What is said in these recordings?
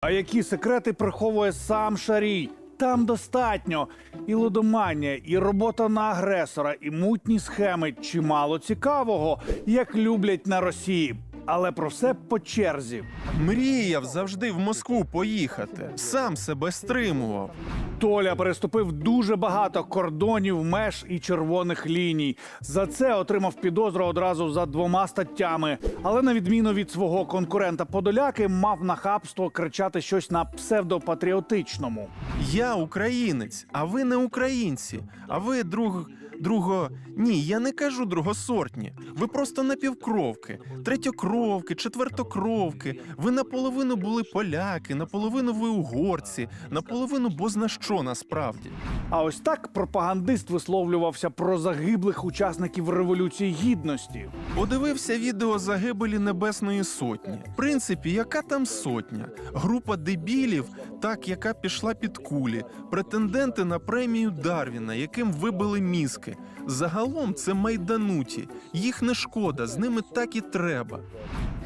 А які секрети приховує сам Шарій? Там достатньо і лудоманія, і робота на агресора, і мутні схеми. Чимало цікавого, як люблять на Росії. Але про все по черзі. Мріяв завжди в Москву поїхати. Сам себе стримував. Толя переступив дуже багато кордонів, меж і червоних ліній. За це отримав підозру одразу за двома статтями. Але на відміну від свого конкурента Подоляки, мав нахабство кричати щось на псевдопатріотичному. Я українець, а ви не українці. А ви друг. Друго, ні, я не кажу другосортні. Ви просто напівкровки, третьокровки, четвертокровки. Ви наполовину були поляки, наполовину ви угорці, наполовину бозна що насправді. А ось так пропагандист висловлювався про загиблих учасників революції гідності. Подивився відео загибелі Небесної Сотні. В принципі, яка там сотня? Група дебілів, так яка пішла під кулі, претенденти на премію Дарвіна, яким вибили мізки. Загалом це майдануті. Їх не шкода, з ними так і треба.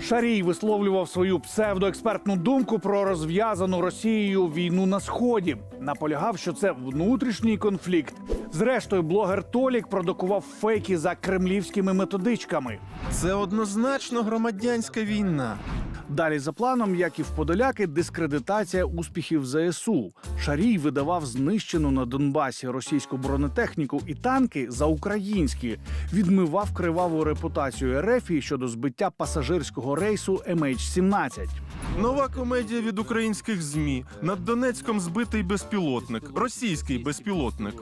Шарій висловлював свою псевдоекспертну думку про розв'язану Росією війну на сході. Наполягав, що це внутрішній конфлікт. Зрештою, блогер Толік продукував фейки за кремлівськими методичками. Це однозначно громадянська війна. Далі за планом, як і в Подоляки, дискредитація успіхів ЗСУ. Шарій видавав знищену на Донбасі російську бронетехніку і танки за українські, відмивав криваву репутацію РФ щодо збиття пасажирського рейсу MH17. Нова комедія від українських ЗМІ. Над Донецьком збитий безпілотник, російський безпілотник.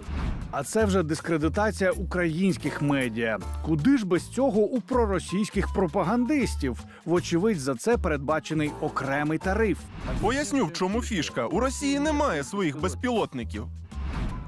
А це вже дискредитація українських медіа. Куди ж без цього у проросійських пропагандистів? Вочевидь, за це передбачений окремий тариф. Поясню, в чому фішка. У Росії немає своїх безпілотників.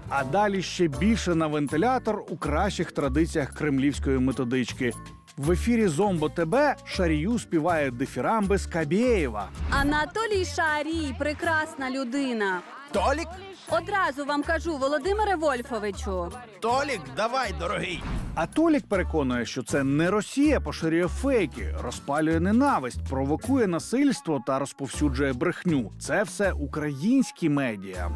А далі ще більше на вентилятор у кращих традиціях кремлівської методички. В ефірі Зомбо ТБ Шарію співає дифірамби Скабєєва. Анатолій Шарій, прекрасна людина. Толік, Одразу вам кажу, Володимире Вольфовичу. Толік, давай, дорогий. А Толік переконує, що це не Росія поширює фейки, розпалює ненависть, провокує насильство та розповсюджує брехню. Це все українські медіа.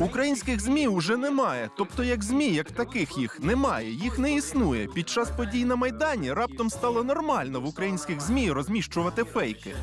Українських змі уже немає. Тобто, як змі, як таких їх немає, їх не існує. Під час подій на майдані раптом стало нормально в українських змі розміщувати фейки.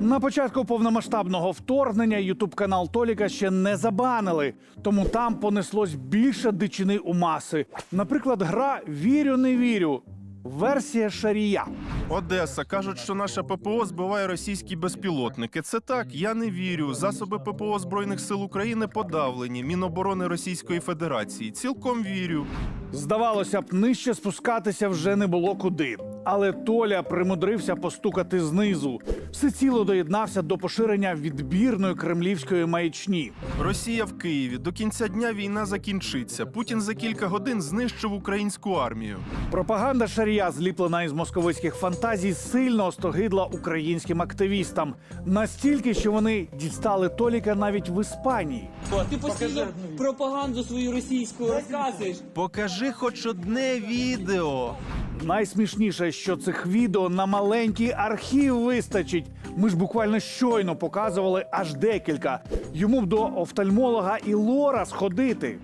На початку повномасштабного вторгнення Ютуб канал Толіка ще не забанили, тому там понеслось більше дичини у маси. Наприклад, гра Вірю, не вірю. Версія Шарія. Одеса кажуть, що наша ППО збиває російські безпілотники. Це так, я не вірю. Засоби ППО збройних сил України подавлені. Міноборони Російської Федерації. Цілком вірю. Здавалося б, нижче спускатися вже не було куди. Але Толя примудрився постукати знизу. Всеціло доєднався до поширення відбірної кремлівської маячні. Росія в Києві. До кінця дня війна закінчиться. Путін за кілька годин знищив українську армію. Пропаганда Шарія, зліплена із московицьких фантазій, сильно остогидла українським активістам. Настільки, що вони дістали Толіка навіть в Іспанії. О, Ти постійно пропаганду свою російську розказуєш. Покажи хоч одне відео. Найсмішніше, що цих відео на маленький архів вистачить. Ми ж буквально щойно показували аж декілька. Йому б до офтальмолога і лора сходити.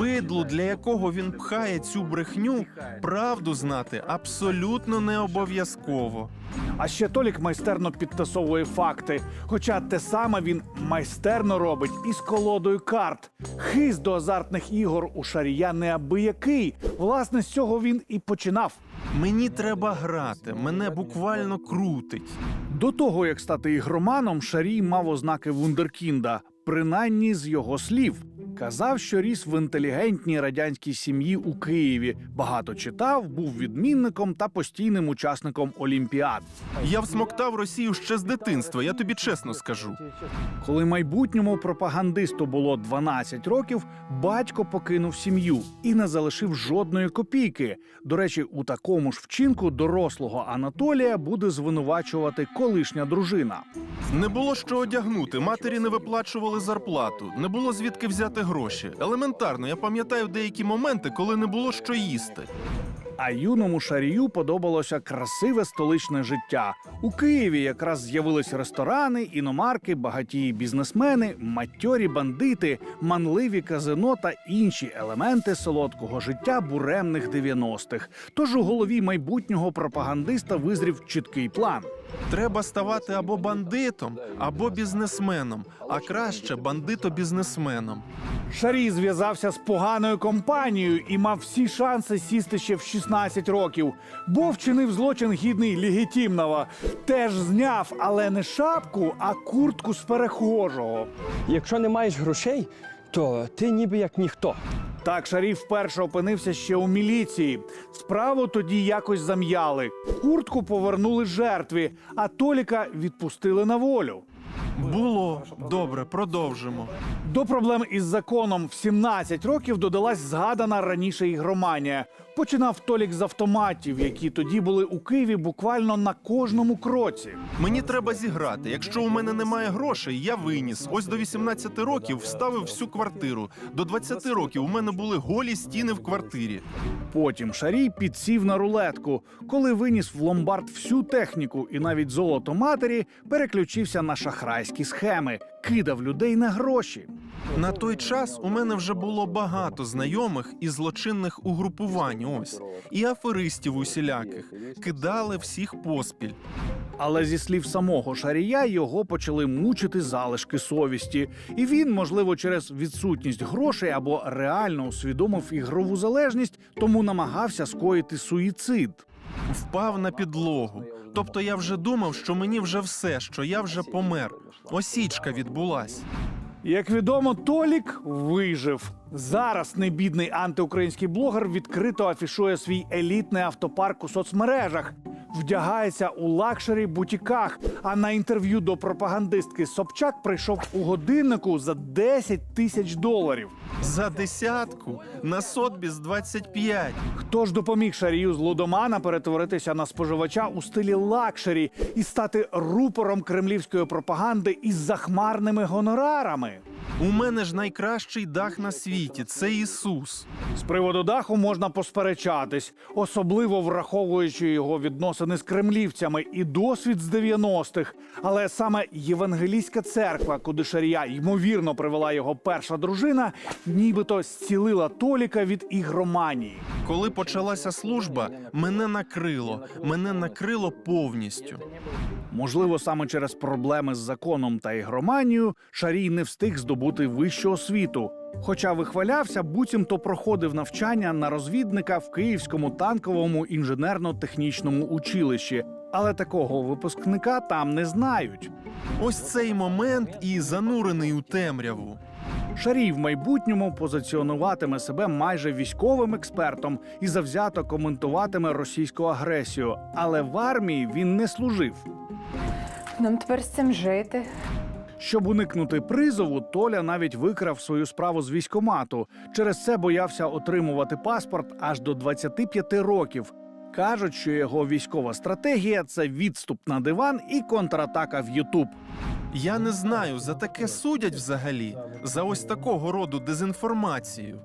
Бидлу, для якого він пхає цю брехню, правду знати абсолютно не обов'язково. А ще Толік майстерно підтасовує факти. Хоча те саме він майстерно робить із колодою карт. Хист до азартних ігор у Шарія неабиякий. Власне, з цього він і починав. Мені треба грати, мене буквально крутить. До того, як стати ігроманом, Шарій мав ознаки вундеркінда, принаймні з його слів. Казав, що ріс в інтелігентній радянській сім'ї у Києві. Багато читав, був відмінником та постійним учасником олімпіад. Я всмоктав Росію ще з дитинства, я тобі чесно скажу. Коли майбутньому пропагандисту було 12 років, батько покинув сім'ю і не залишив жодної копійки. До речі, у такому ж вчинку дорослого Анатолія буде звинувачувати колишня дружина. Не було що одягнути, матері не виплачували зарплату, не було звідки взяти гроші. Елементарно, я пам'ятаю деякі моменти, коли не було що їсти. А юному шарію подобалося красиве столичне життя. У Києві якраз з'явились ресторани, іномарки, багатії бізнесмени, матьорі бандити, манливі казино та інші елементи солодкого життя буремних 90-х. Тож у голові майбутнього пропагандиста визрів чіткий план. Треба ставати або бандитом, або бізнесменом, а краще бандито-бізнесменом. Шарій зв'язався з поганою компанією і мав всі шанси сісти ще в 16 років, бо вчинив злочин гідний легітимного. Теж зняв, але не шапку, а куртку з перехожого. Якщо не маєш грошей, то ти ніби як ніхто. Так Шарій вперше опинився ще у міліції. Справу тоді якось зам'яли. Куртку повернули жертві, а Толіка відпустили на волю. Було добре, продовжимо. До проблем із законом в 17 років додалась згадана раніше ігроманія. Починав Толік з автоматів, які тоді були у Києві буквально на кожному кроці. Мені треба зіграти. Якщо у мене немає грошей, я виніс. Ось до 18 років вставив всю квартиру. До 20 років у мене були голі стіни в квартирі. Потім Шарій підсів на рулетку. Коли виніс в ломбард всю техніку і навіть золото матері, переключився на шахрайські схеми, кидав людей на гроші. На той час у мене вже було багато знайомих і злочинних угрупувань. Ось і аферистів усіляких кидали всіх поспіль. Але зі слів самого Шарія його почали мучити залишки совісті, і він, можливо, через відсутність грошей або реально усвідомив ігрову залежність, тому намагався скоїти суїцид. Впав на підлогу. Тобто я вже думав, що мені вже все, що я вже помер. Осічка відбулась. Як відомо, Толік вижив. Зараз небідний антиукраїнський блогер відкрито афішує свій елітний автопарк у соцмережах, вдягається у лакшері бутіках. А на інтерв'ю до пропагандистки Собчак прийшов у годиннику за 10 тисяч доларів. За десятку на сотбіс 25. Хто ж допоміг шарію з лудомана перетворитися на споживача у стилі лакшері і стати рупором кремлівської пропаганди із захмарними гонорарами? У мене ж найкращий дах на світі це Ісус. З приводу даху можна посперечатись, особливо враховуючи його відносини з кремлівцями і досвід з 90-х. Але саме євангелійська церква, куди Шарія ймовірно привела його перша дружина, нібито зцілила Толіка від ігроманії. Коли почалася служба, мене накрило. Мене накрило повністю. Можливо, саме через проблеми з законом та ігроманією Шарій не встиг здобути вищу освіту. Хоча вихвалявся, буцімто проходив навчання на розвідника в Київському танковому інженерно-технічному училищі. Але такого випускника там не знають. Ось цей момент і занурений у темряву. Шарій в майбутньому позиціонуватиме себе майже військовим експертом і завзято коментуватиме російську агресію. Але в армії він не служив. Нам тепер з цим жити. Щоб уникнути призову, Толя навіть викрав свою справу з військомату. Через це боявся отримувати паспорт аж до 25 років. Кажуть, що його військова стратегія це відступ на диван і контратака в Ютуб. Я не знаю, за таке судять взагалі, за ось такого роду дезінформацію.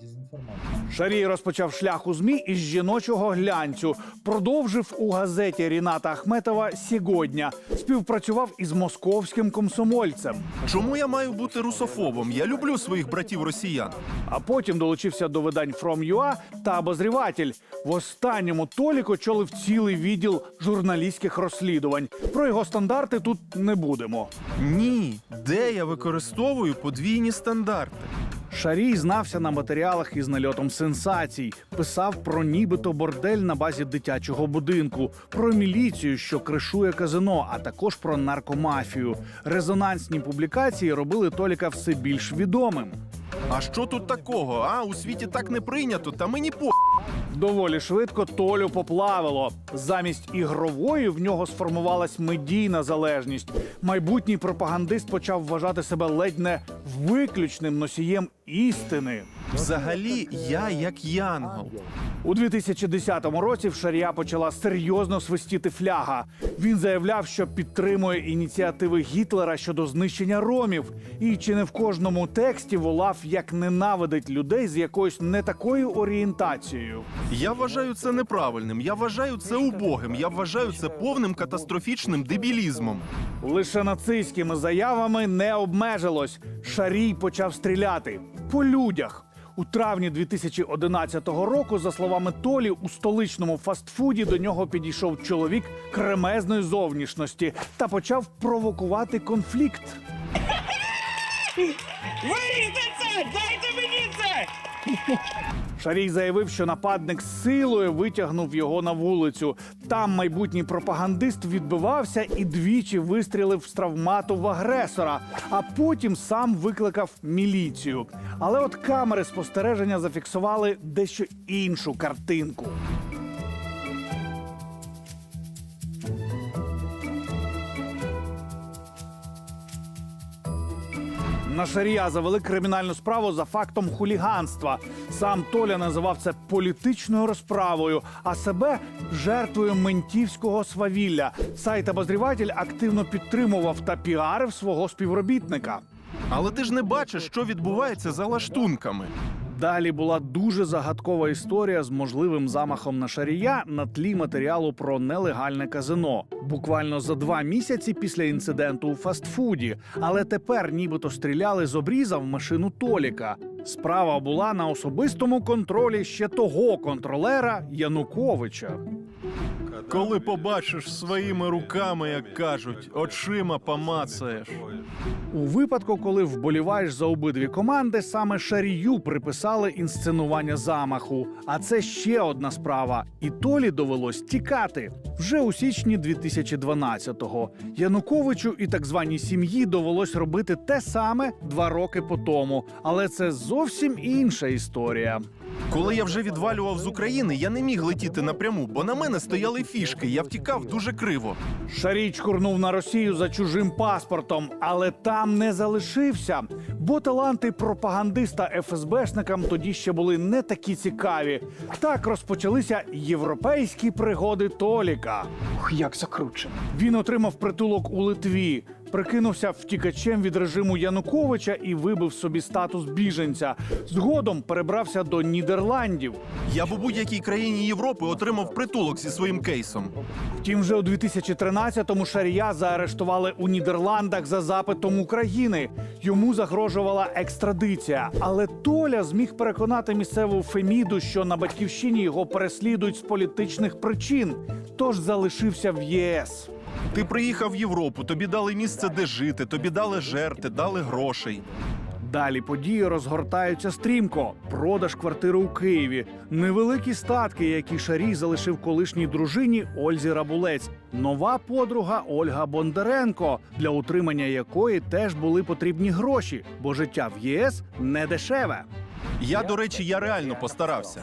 Шарій розпочав шлях у змі із жіночого глянцю. Продовжив у газеті Ріната Ахметова «Сьогодні». Співпрацював із московським комсомольцем. Чому я маю бути русофобом? Я люблю своїх братів росіян. А потім долучився до видань From.ua та обозріватель. В останньому Толік очолив цілий відділ журналістських розслідувань. Про його стандарти тут не будемо. Ні, де я використовую подвійні стандарти. Шарій знався на матеріалах із нальотом сенсацій, писав про нібито бордель на базі дитячого будинку, про міліцію, що кришує казино, а також про наркомафію. Резонансні публікації робили Толіка все більш відомим. А що тут такого? А у світі так не прийнято, та мені по. Доволі швидко Толю поплавило. Замість ігрової в нього сформувалась медійна залежність. Майбутній пропагандист почав вважати себе ледь не виключним носієм істини. Взагалі, я як янгол. У 2010 році в Шарія почала серйозно свистіти фляга. Він заявляв, що підтримує ініціативи Гітлера щодо знищення ромів, і чи не в кожному тексті волав, як ненавидить людей з якоюсь не такою орієнтацією. Я вважаю це неправильним. Я вважаю це убогим. Я вважаю це повним катастрофічним дебілізмом. Лише нацистськими заявами не обмежилось. Шарій почав стріляти по людях. У травні 2011 року, за словами Толі, у столичному фастфуді до нього підійшов чоловік кремезної зовнішності та почав провокувати конфлікт. Шарій заявив, що нападник силою витягнув його на вулицю. Там майбутній пропагандист відбивався і двічі вистрілив з травмату в агресора, а потім сам викликав міліцію. Але от камери спостереження зафіксували дещо іншу картинку. На Шарія завели кримінальну справу за фактом хуліганства. Сам Толя називав це політичною розправою, а себе жертвою ментівського свавілля. Сайт обозріватель активно підтримував та піарив свого співробітника. Але ти ж не бачиш, що відбувається за лаштунками. Далі була дуже загадкова історія з можливим замахом на шарія на тлі матеріалу про нелегальне казино. Буквально за два місяці після інциденту у фастфуді. Але тепер нібито стріляли з обріза в машину Толіка. Справа була на особистому контролі ще того контролера Януковича. Коли побачиш своїми руками, як кажуть, очима помацаєш. У випадку, коли вболіваєш за обидві команди, саме Шарію приписали інсценування замаху. А це ще одна справа. І Толі довелось тікати вже у січні 2012-го. Януковичу і так званій сім'ї довелось робити те саме два роки по тому. Але це зовсім інша історія. Коли я вже відвалював з України, я не міг летіти напряму, бо на мене стояли фішки. Я втікав дуже криво. Шарій чкурнув на Росію за чужим паспортом, але там не залишився. Бо таланти пропагандиста ФСБшникам тоді ще були не такі цікаві. Так розпочалися європейські пригоди Толіка. Ух, як закручено. Він отримав притулок у Литві, прикинувся втікачем від режиму Януковича і вибив собі статус біженця. Згодом перебрався до Нідерландів. Я б у будь-якій країні Європи отримав притулок зі своїм кейсом. Втім, вже у 2013-му Шарія заарештували у Нідерландах за запитом України. Йому загрожувала екстрадиція. Але Толя зміг переконати місцеву Феміду, що на батьківщині його переслідують з політичних причин, тож залишився в ЄС. Ти приїхав в Європу, тобі дали місце, де жити, тобі дали жерти, дали грошей. Далі події розгортаються стрімко. Продаж квартири у Києві, невеликі статки, які Шарій залишив колишній дружині Ользі Рабулець, нова подруга Ольга Бондаренко, для утримання якої теж були потрібні гроші, бо життя в ЄС не дешеве. Я, до речі, я реально постарався.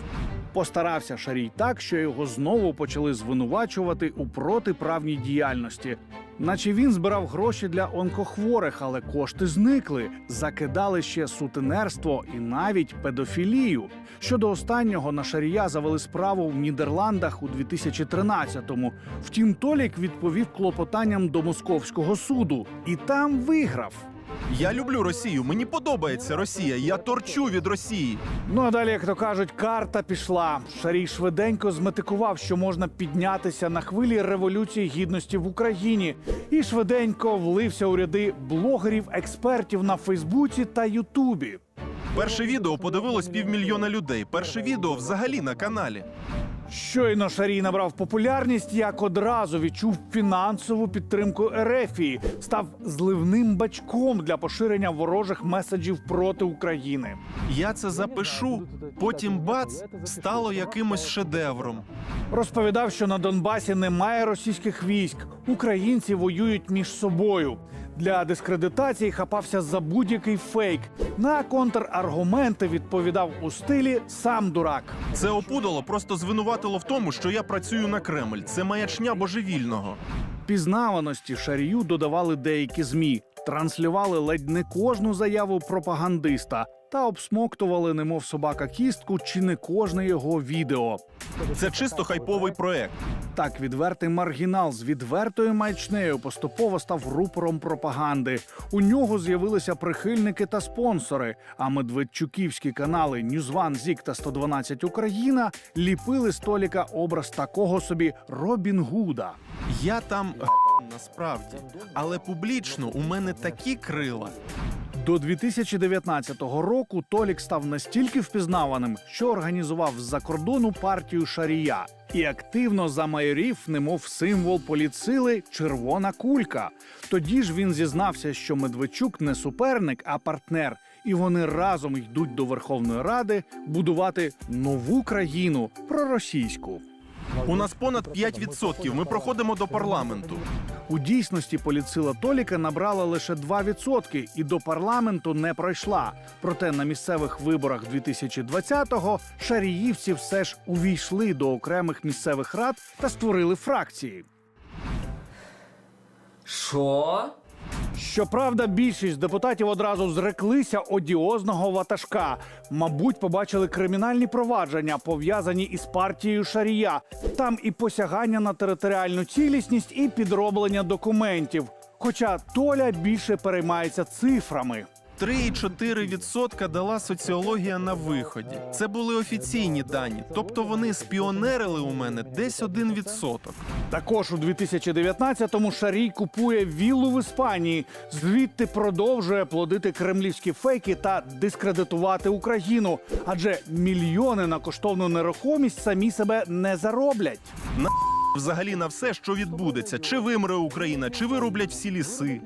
Постарався Шарій так, що його знову почали звинувачувати у протиправній діяльності. Наче він збирав гроші для онкохворих, але кошти зникли. Закидали ще сутенерство і навіть педофілію. Щодо останнього на Шарія завели справу в Нідерландах у 2013-му. Втім, Толік відповів клопотанням до московського суду і там виграв. Я люблю Росію. Мені подобається Росія. Я торчу від Росії. Ну а далі, як то кажуть, карта пішла. Шарій швиденько зметикував, що можна піднятися на хвилі революції гідності в Україні, і швиденько влився у ряди блогерів, експертів на Фейсбуці та Ютубі. Перше відео подивилось півмільйона людей. Перше відео взагалі на каналі. Щойно Шарій набрав популярність, як одразу відчув фінансову підтримку Ерефії, став зливним бачком для поширення ворожих меседжів проти України. Я це запишу. Потім бац стало якимось шедевром. Розповідав, що на Донбасі немає російських військ. Українці воюють між собою. Для дискредитації хапався за будь-який фейк. На контраргументи відповідав у стилі сам дурак. Це опудало просто звинуватило в тому, що я працюю на Кремль. Це маячня божевільного. Пізнаваності шарію додавали деякі змі, транслювали ледь не кожну заяву пропагандиста та обсмоктували, немов собака кістку, чи не кожне його відео. Це чисто хайповий проект. Так, відвертий маргінал з відвертою маячнею поступово став рупором пропаганди. У нього з'явилися прихильники та спонсори. А медведчуківські канали Ньюзван, Зік та 112 Україна ліпили з Толіка образ такого собі Робін Гуда. Я там насправді, але публічно у мене такі крила. До 2019 року Толік став настільки впізнаваним, що організував з-за кордону партію Шарія і активно замайорів, немов символ політсили червона кулька. Тоді ж він зізнався, що Медведчук не суперник, а партнер, і вони разом йдуть до Верховної Ради будувати нову країну проросійську. У нас понад 5%. Ми проходимо до парламенту. У дійсності політсила Толіка набрала лише 2% і до парламенту не пройшла. Проте на місцевих виборах 2020-го шаріївці все ж увійшли до окремих місцевих рад та створили фракції. Що? Щоправда, більшість депутатів одразу зреклися одіозного ватажка. Мабуть, побачили кримінальні провадження, пов'язані із партією Шарія. Там і посягання на територіальну цілісність, і підроблення документів. Хоча Толя більше переймається цифрами. 3,4% дала соціологія на виході. Це були офіційні дані, тобто вони спіонерили у мене десь 1%. Також у 2019-му Шарій купує віллу в Іспанії, звідти продовжує плодити кремлівські фейки та дискредитувати Україну. Адже мільйони на коштовну нерухомість самі себе не зароблять. Взагалі на все, що відбудеться, чи вимре Україна, чи вироблять всі ліси.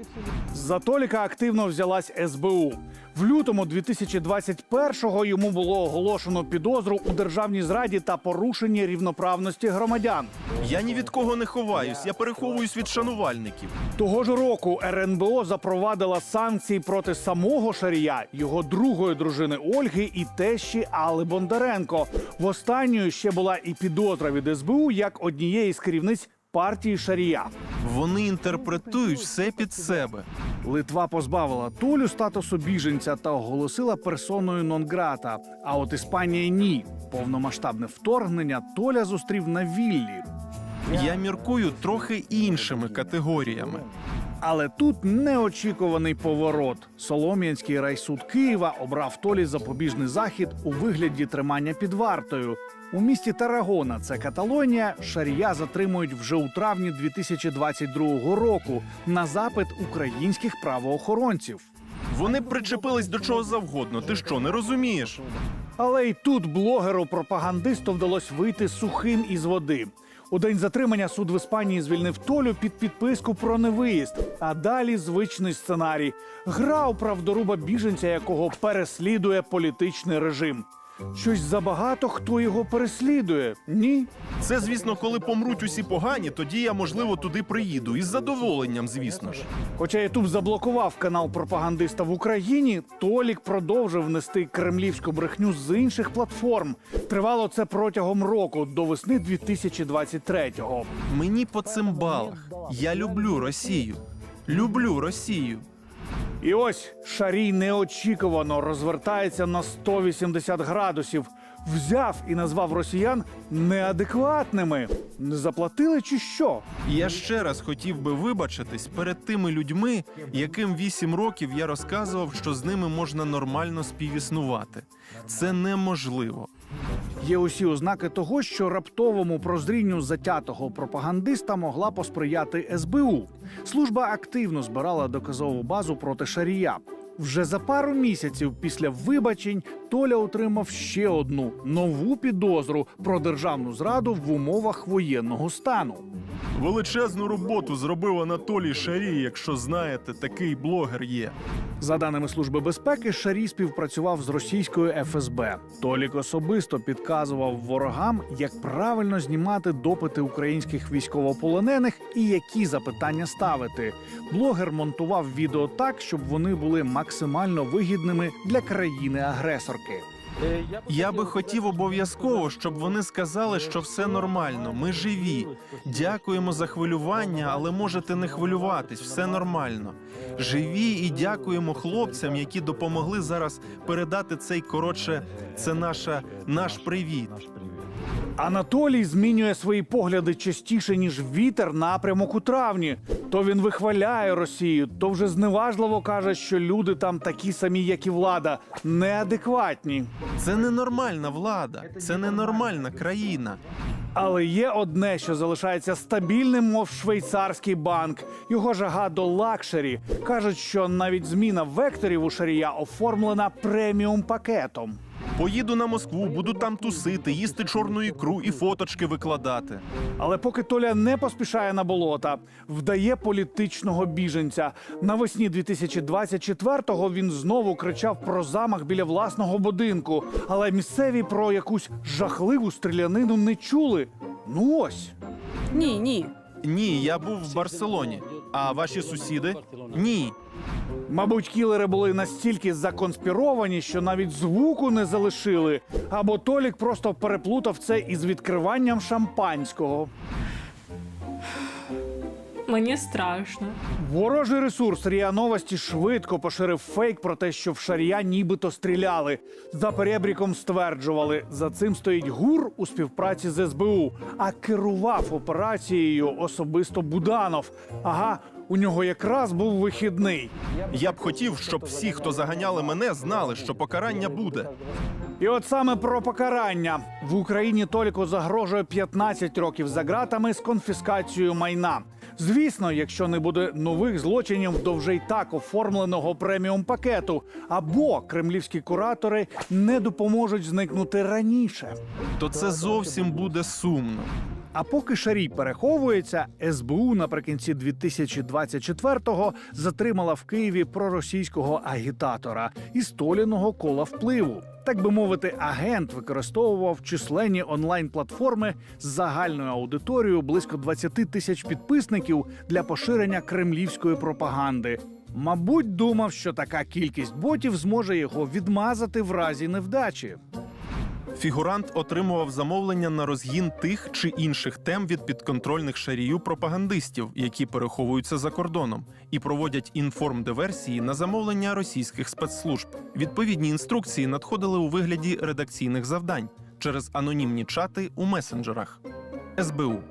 За Толіка активно взялась СБУ. В лютому 2021-го йому було оголошено підозру у державній зраді та порушенні рівноправності громадян. Я ні від кого не ховаюсь, я переховуюсь від шанувальників. Того ж року РНБО запровадила санкції проти самого Шарія, його другої дружини Ольги і тещі Алли Бондаренко. В останньої ще була і підозра від СБУ як однієї з керівниць партії Шарія. Вони інтерпретують все під себе. Литва позбавила Толю статусу біженця та оголосила персоною нон-грата. А от Іспанія ні. Повномасштабне вторгнення Толя зустрів на віллі. Я міркую трохи іншими категоріями. Але тут неочікуваний поворот. Солом'янський райсуд Києва обрав Толі запобіжний захід у вигляді тримання під вартою. У місті Тарагона, це Каталонія, Шарія затримують вже у травні 2022 року на запит українських правоохоронців. Вони причепились до чого завгодно. Ти що, не розумієш? Але й тут блогеру-пропагандисту вдалося вийти сухим із води. У день затримання суд в Іспанії звільнив Толю під підписку про невиїзд. А далі звичний сценарій: гра у правдоруба біженця, якого переслідує політичний режим. Щось забагато хто його переслідує? Ні. Це, звісно, коли помруть усі погані, тоді я, можливо, туди приїду. Із задоволенням, звісно ж. Хоча Ютуб заблокував канал пропагандиста в Україні, Толік продовжив нести кремлівську брехню з інших платформ. Тривало це протягом року до весни 2023-го. Мені по цим балах. Я люблю Росію. Люблю Росію. І ось Шарій неочікувано розвертається на 180 градусів. Взяв і назвав росіян неадекватними. Не заплатили чи що? Я ще раз хотів би вибачитись перед тими людьми, яким вісім років я розказував, що з ними можна нормально співіснувати. Це неможливо. Є усі ознаки того, що раптовому прозрінню затятого пропагандиста могла посприяти СБУ. Служба активно збирала доказову базу проти Шарія. Вже за пару місяців після вибачень Толя отримав ще одну нову підозру про державну зраду в умовах воєнного стану. Величезну роботу зробив Анатолій Шарій, якщо знаєте, такий блогер є. За даними Служби безпеки, Шарій співпрацював з російською ФСБ. Толік особисто підказував ворогам, як правильно знімати допити українських військовополонених і які запитання ставити. Блогер монтував відео так, щоб вони були максимально вигідними для країни-агресорки. Я би хотів обов'язково, щоб вони сказали, що все нормально. Ми живі. Дякуємо за хвилювання, але можете не хвилюватись, все нормально. Живі і дякуємо хлопцям, які допомогли зараз передати цей коротше. Це наша наш привіт. Анатолій змінює свої погляди частіше, ніж вітер напрямок у травні. То він вихваляє Росію, то вже зневажливо каже, що люди там такі самі, як і влада, неадекватні. Це ненормальна влада, це ненормальна країна. Але є одне, що залишається стабільним, мов швейцарський банк. Його жага до лакшері. Кажуть, що навіть зміна векторів у шарія оформлена преміум пакетом. Поїду на Москву, буду там тусити, їсти чорну ікру і фоточки викладати. Але поки Толя не поспішає на болота, вдає політичного біженця. Навесні 2024-го він знову кричав про замах біля власного будинку. Але місцеві про якусь жахливу стрілянину не чули. Ну ось. Ні, ні. Ні, я був в Барселоні. А ваші сусіди? Ні. Мабуть, кілери були настільки законспіровані, що навіть звуку не залишили. Або Толік просто переплутав це із відкриванням шампанського. Мені страшно. Ворожий ресурс РІА Новості швидко поширив фейк про те, що в Шарія нібито стріляли. За перебріком стверджували, за цим стоїть гур у співпраці з СБУ, а керував операцією особисто Буданов. Ага, у нього якраз був вихідний. Я б хотів, щоб всі, хто заганяли мене, знали, що покарання буде. І от саме про покарання в Україні Толіку загрожує 15 років за ґратами з конфіскацією майна. Звісно, якщо не буде нових злочинів до вже й так оформленого преміум пакету, або кремлівські куратори не допоможуть зникнути раніше. То це зовсім буде сумно. А поки Шарій переховується, СБУ наприкінці 2024-го затримала в Києві проросійського агітатора із Толіного кола впливу. Так би мовити, агент використовував численні онлайн-платформи з загальною аудиторією близько 20 тисяч підписників для поширення кремлівської пропаганди. Мабуть, думав, що така кількість ботів зможе його відмазати в разі невдачі. Фігурант отримував замовлення на розгін тих чи інших тем від підконтрольних шарію пропагандистів, які переховуються за кордоном, і проводять інформдиверсії на замовлення російських спецслужб. Відповідні інструкції надходили у вигляді редакційних завдань через анонімні чати у месенджерах. СБУ